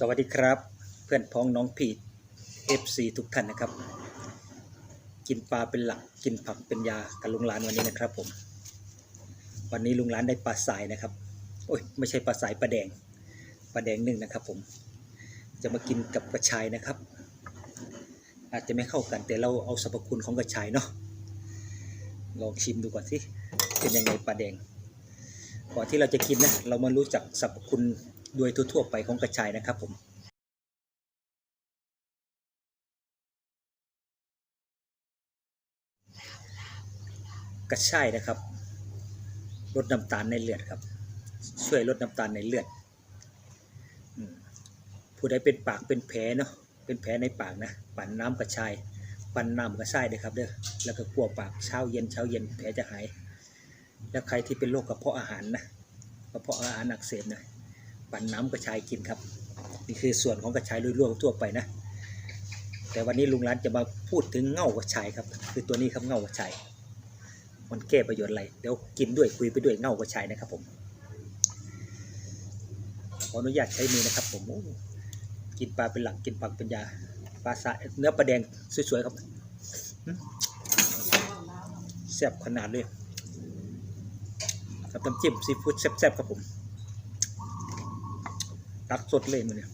สวัสดีครับ เพื่อนพ้องน้องพีด FC ทุกท่านนะครับ กินปลาเป็นหลักกินผักเป็นยากับลุงหลานวันนี้นะครับผม วันนี้ลุงหลานได้ปลาสายนะครับโอ้ยไม่ใช่ปลาสายปลาแดงปลาแดงนึ่งนะครับ ผม จะมากินกับกระชายนะครับ อาจจะไม่เข้ากันแต่เราเอาสรรพคุณของกระชายเนาะลองชิมดูก่อนสิเป็นยังไงปลาแดงก่อนที่เราจะกินนะเรามารู้จักสรรพคุณ โดยทั่วๆไปของกระชายนะครับผมกระชายนะครับลดน้ำตาลในเลือดครับ ช่วยลดน้ำตาลในเลือดผู้ใดเป็นปากเป็นแผลเนาะเป็นแผลในปากนะ ปั่นน้ำกระชาย ปั่นน้ำกระชายเลยครับเด้อแล้วก็กลัวปากเช้าเย็นเช้าเย็นแผลจะหาย แล้วใครที่เป็นโรคกระเพาะอาหารนะกระเพาะอาหารอักเสบนะ ปั่นน้ำกระชายกินครับ นี่คือส่วนของกระชายรวมๆทั่วไปนะ แต่วันนี้ลุงร้านจะมาพูดถึงเง่ากระชายครับ คือตัวนี้ครับเง่ากระชาย มันแก้ประโยชน์อะไร เดี๋ยวกินด้วยคุยไปด้วยเง่ากระชายนะครับผมขออนุญาตใช้มือนะครับ ผมกินปลาเป็นหลักกินผักเป็นยาปลาสายเนื้อปลาแดงสวยๆครับแซ่บขนาดเลยกับน้ำจิ้มซีฟู้ดแซ่บๆครับผม ตักสดเลยมันเนี่ย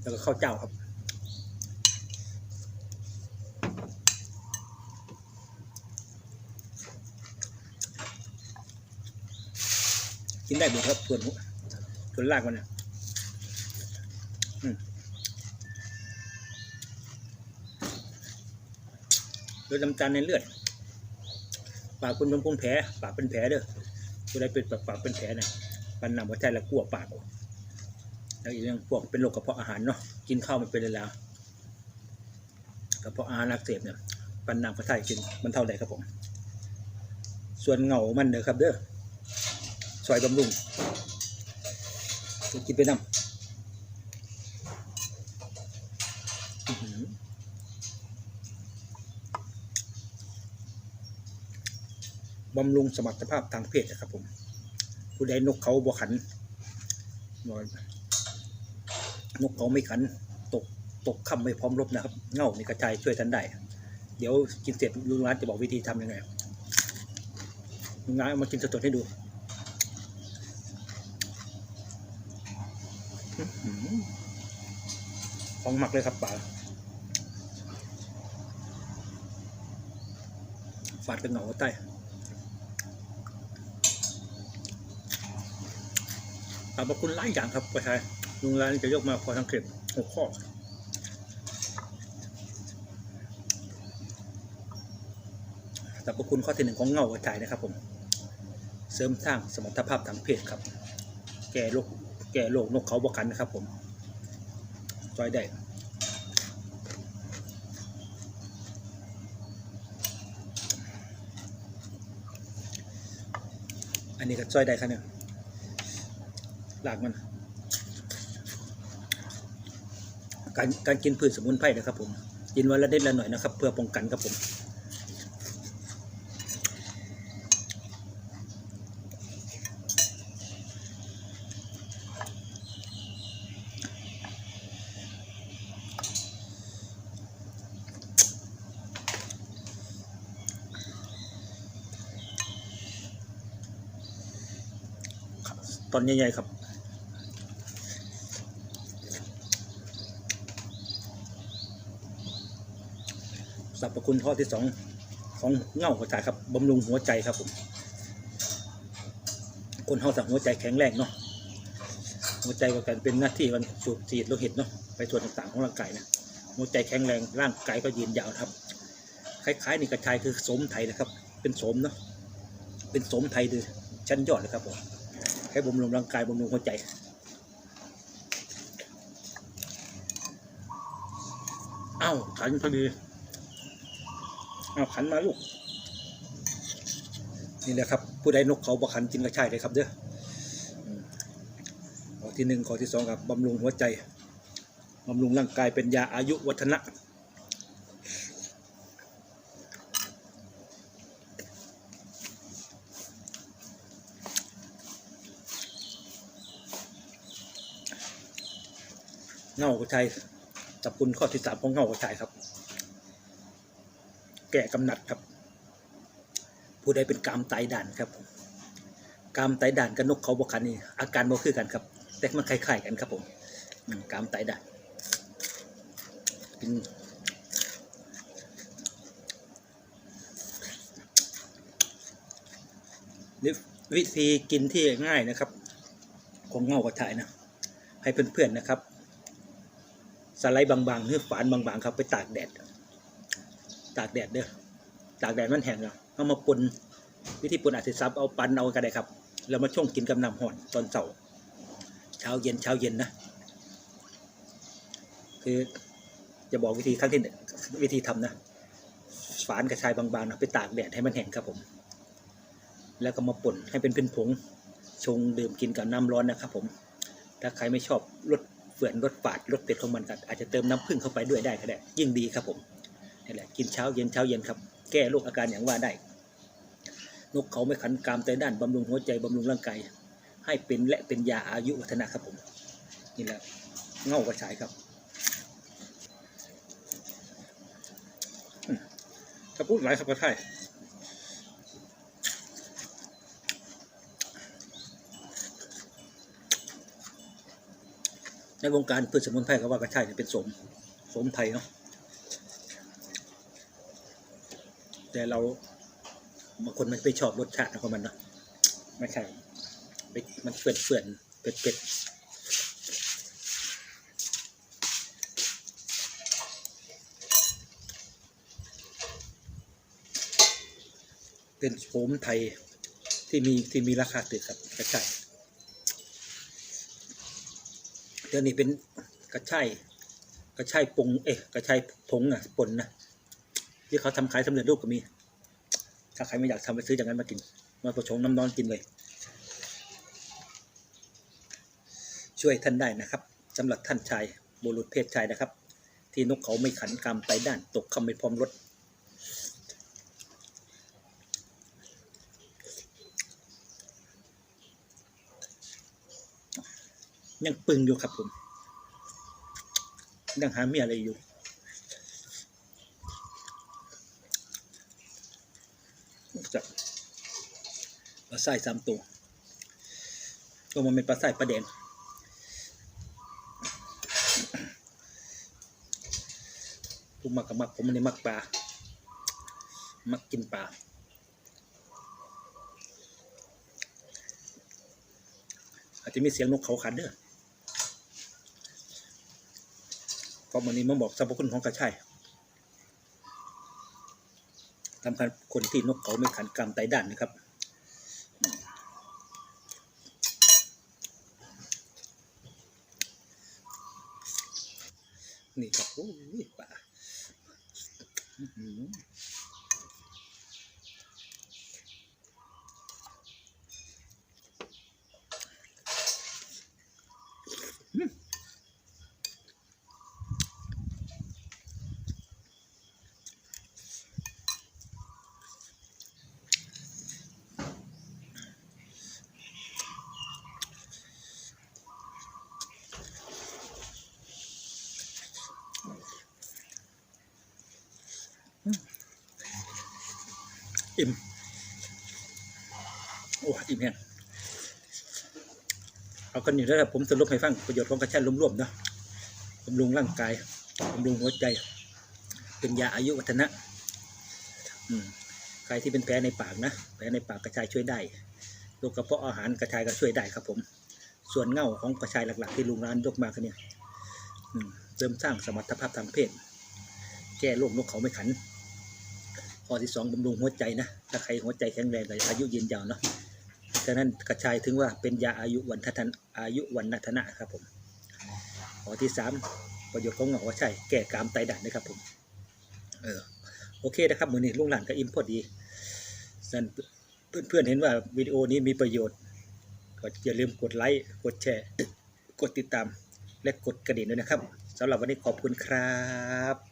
แล้วก็ข้าวเจ้าครับ กินได้หมดครับส่วนส่วนลางมันเนี่ยอืมโดยน้ำตาลในเลือด ปากคุณเป็นพุ่งแผลปากเป็นแผลเด้อผู้ใดเป็นปากปากเป็นแผลเนี่ยปันนำหัวใจและกลัวปากออกแล้วอีกเรื่องพวกเป็นโรคกระเพาะอาหารเนาะกินข้าวมันเป็นแล้วกระเพาะอาหารอักเสบเนี่ยปันนำหัวใจกินมันเท่าไหร่ครับผม ส่วนเหงามันเด้อครับเด้อซอยบำรุงกินไปนำอื้อหือ บำรุงสมรรถภาพทางเพศนะครับ ผมผู้ใดนกเขาบ่ขันนกเขาไม่ขัน ตกตกค่ำไม่พร้อมรบนะครับ เง่าในกระจายช่วยทันได้ เดี๋ยวกินเสร็จลุงร้านจะบอกวิธีทำยังไงลุงร้านเอามากินสดๆให้ดูอื้อหือของหมักเลยครับป๋าฝาดกับเหงาใต้ ขอบคุณหลายอย่างครับประชายลุงร้านจะยกมาพอทั้งเก็บหกข้อขอบพคุณข้อที่หนึ่งของเงากระจายนะครับผม เสริมสร้างสมรรถภาพทางเพศครับ แก่โรคแก่โรคนกเขาบวกันนะครับผมจอยได้อันนี้ก็จอยได้ครับเนี่ย หลากมันการการกินพืชสมุนไพรนะครับ ผม กินวันละนิดละหน่อยนะครับ เพื่อป้องกันครับผมตอนใหญ่ๆครับ สรรพคุณข้อที่สองของเง่ากระจครับบำรุงหัวใจครับผม คนเฮาสั่งหัวใจแข็งแรงเนาะหัวใจก็การเป็นหน้าที่มันสูบฉีดโลหิตเนาะไปส่วนต่างๆของร่างกายนะหัวใจแข็งแรงร่างกายก็ยืนยาวครับ คล้ายๆนี่กระชายคือสมไทยนะครับ เป็นสมเนาะเป็นสมไทยคือชั้นยอดเลยครับผมให้บำรุงร่างกายบำรุงหัวใจอ้าวขันพอดี เอาขันมาลูก นี่แหละครับ ผู้ใดนกเขาบกขันกินกระชายเลยครับเด้อข้อที่หนึ่งข้อที่สองครับบำรุงหัวใจบำรุงร่างกายเป็นยาอายุวัฒนะเงากระชายจับคุณข้อที่สามของเงากระชายครับ แก่กำหนัดครับ ผู้ใดเป็นกามไตด่านครับผมกามไตด่านกับนกเขาบกคันนี่อาการบ่คือกันครับ แต่มันคล้ายๆกันครับผมกามไตด่านกินนี่วิธีกินที่ง่ายนะครับ ของเงากระชายนะ ให้เพื่อนๆนะครับ สไลด์บางๆหรือฝานบางๆ ครับไปตากแดด ตากแดดเด้อตากแดดมันแห้งแล้วเอามาปนวิธีปนอาจจะซับเอาปันเอาก็ได้ครับแล้วมาช่วงกินกับน้ำห่อนตอนเสาร์เช้าเย็นเช้าเย็นนะ คือจะบอกวิธีครั้งที่วิธีทำนะฝานกระชายบางๆนะไปตากแดดให้มันแห้งครับผม แล้วก็มาป่นให้เป็นเป็นผงชงดื่มกินกับน้ำร้อนนะครับผม ถ้าใครไม่ชอบรสเฝื่อนรสฝาดรสเผ็ดของมันก็อาจจะเติมน้ำผึ้งเข้าไปด้วยได้ก็ได้ยิ่งดีครับผม นี่แหละกินเช้าเย็นเช้าเย็นครับ แก้โรคอาการอย่างว่าได้ นกเขาไม่ขันกรามไตด้านบำรุงหัวใจบำรุงร่างกายให้เป็นและเป็นยาอายุวัฒนะครับผมนี่แหละเง่ากระชายครับอืมกระปุกหลายครับกระชายในวงการพืชสมุนไพรเขาว่ากระชายเนี่ยเป็นสมสมไทยเนาะ แต่เราบางคนมันไม่ชอบรสชาติของมันนะไม่ใช่มันเปื่อนเปื่อนเผ็ดเผ็ดเป็นโฉมไทยที่มีที่มีราคาตึกครับกระชายเดี๋ยวนี้เป็นกระชายกระชายปงเอ๊ะกระชายผงอะปนนะ ที่เขาทำขายสำเร็จรูปก็มี ถ้าใครไม่อยากทำไปซื้ออย่างนั้นมากิน มาประชงน้ำร้อนกินเลย ช่วยท่านได้นะครับสำหรับท่านชายบุรุษเพศชายนะครับ ที่นกเขาไม่ขันกรรมไปด้านตกคำไม่พร้อมรถยังปึงอยู่ครับผมยังหาเมียอะไรอยู่ จับปลา ไส้สามตัวตัวมันเป็นปลาไส้ปลาแดงผมมักกับมักผมไม่ได้มักปลา มักกินปลาอาจจะมีเสียงนกเขาขันเด้อเพราะวันนี้มาบอกสรรพคุณของกระชายทำการคนที่นกเขาไม่ขันกรรมไตด้านนะครับนี่ครับโอ้ยป่าอื้อหืออืม อิ่ม โอ้อิ่มแห้งเอากันอยู่แล้วผมสรุปให้ฟังประโยชน์ของกระชายรวมๆเนาะบำรุงร่างกายบำรุงหัวใจ เป็นยาอายุวัฒนะใครที่เป็นแผลในปากนะแผลในปากกระชายช่วยได้โรคกระเพาะอาหารกระชายก็ช่วยได้ครับผม ส่วนเง่าของกระชายหลัก ๆ ที่ลุงร้านยกมาคือเนี่ยเสริมสร้างสมรรถภาพทางเพศ แก้โรคนกเขาไม่ขัน ข้อที่สองบำรุงหัวใจนะ ถ้าใครหัวใจแข็งแรงก็อายุยืนยาวเนาะฉะนั้นกระชายถึงว่าเป็นยาอายุวันทันอายุวันนัทนะครับผม ข้อที่สามประโยชน์ของเหงาว่าใช่แก้กามไตด่านนะครับผม เออ โอเคนะครับมือนี้ลุงหลานก็อิ่มพอดีส่วนเพื่อนๆเห็นว่าวิดีโอนี้มีประโยชน์ ก็อย่าลืมกดไลค์ กดแชร์ กดติดตาม และกดกระดิ่งด้วยนะครับสำหรับวันนี้ขอบคุณครับ